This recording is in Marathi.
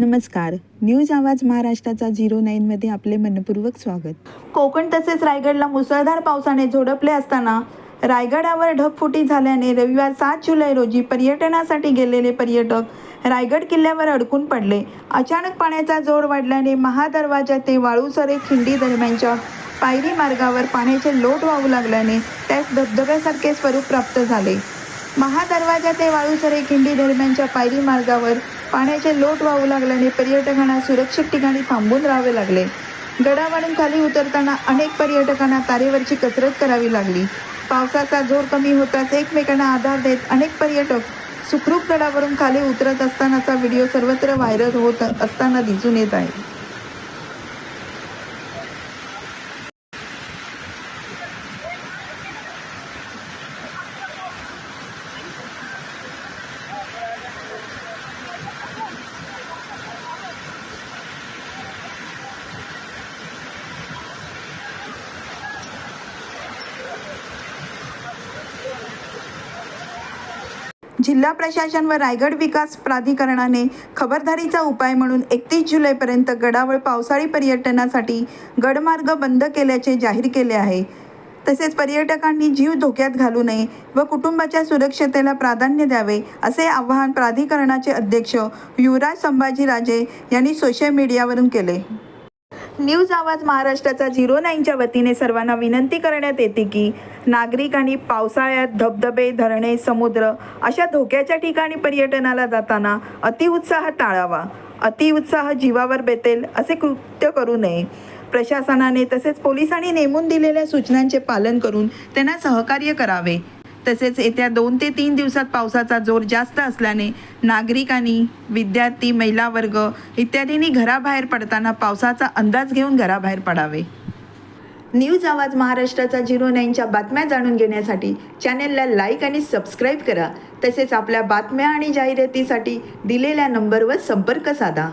नमस्कार. न्यूज आवाज महाराष्ट्राचा झिरो नाईनमध्ये आपले मनपूर्वक स्वागत. कोकण तसेच रायगडला मुसळधार पावसाने झोडपले असताना रायगडावर ढगफुटी झाल्याने रविवार सात जुलै रोजी पर्यटनासाठी गेलेले पर्यटक रायगड किल्ल्यावर अडकून पडले. अचानक पाण्याचा जोर वाढल्याने महादरवाजा ते वाळूसरे खिंडी दरम्यानच्या पायरी मार्गावर पाण्याचे लोट वाहू लागल्याने त्यास धबधब्यासारखे स्वरूप प्राप्त झाले. महादरवाजा ते वाळूसरे खिंडी दरम्यानच्या पायरी मार्गावर पाण्याचे लोट वाहू लागल्याने पर्यटकांना सुरक्षित ठिकाणी थांबून राहावे लागले. गडावरून खाली उतरताना अनेक पर्यटकांना तारेवरची कसरत करावी लागली. पावसाचा जोर कमी होताच एकमेकांना आधार देत अनेक पर्यटक सुखरूप गडावरून खाली उतरत असतानाचा व्हिडिओ सर्वत्र व्हायरल होत असताना दिसून येत आहे. जिल्हा प्रशासन व रायगड विकास प्राधिकरणाने खबरदारीचा उपाय म्हणून एकतीस जुलैपर्यंत गडावर पावसाळी पर्यटनासाठी गडमार्ग बंद केल्याचे जाहीर केले आहे. तसेच पर्यटकांनी जीव धोक्यात घालू नये व कुटुंबाच्या सुरक्षतेला प्राधान्य द्यावे असे आवाहन प्राधिकरणाचे अध्यक्ष युवराज संभाजीराजे यांनी सोशल मीडियावरून केले. न्यूज आवाज महाराष्ट्राचा झिरो नाईनच्या वतीने सर्वांना विनंती करण्यात येते की नागरिकांनी पावसाळ्यात धबधबे धरणे समुद्र अशा धोक्याच्या ठिकाणी पर्यटनाला जाताना अतिउत्साह टाळावा. अतिउत्साह जीवावर बेतेल असे कृत्य करू नये. प्रशासनाने तसेच पोलिसांनी नेमून दिलेल्या सूचनांचे पालन करून त्यांना सहकार्य करावे. तसेच येत्या दोन ते तीन दिवसात पावसाचा जोर जास्त असल्याने नागरिकांनी विद्यार्थी महिला वर्ग इत्यादींनी घराबाहेर पडताना पावसाचा अंदाज घेऊन घराबाहेर पडावे. न्यूज आवाज महाराष्ट्राचा झिरो नाईनच्या बातम्या जाणून घेण्यासाठी चॅनेलला लाईक आणि सबस्क्राईब करा. तसेच आपल्या बातम्या आणि जाहिरातीसाठी दिलेल्या नंबरवर संपर्क साधा.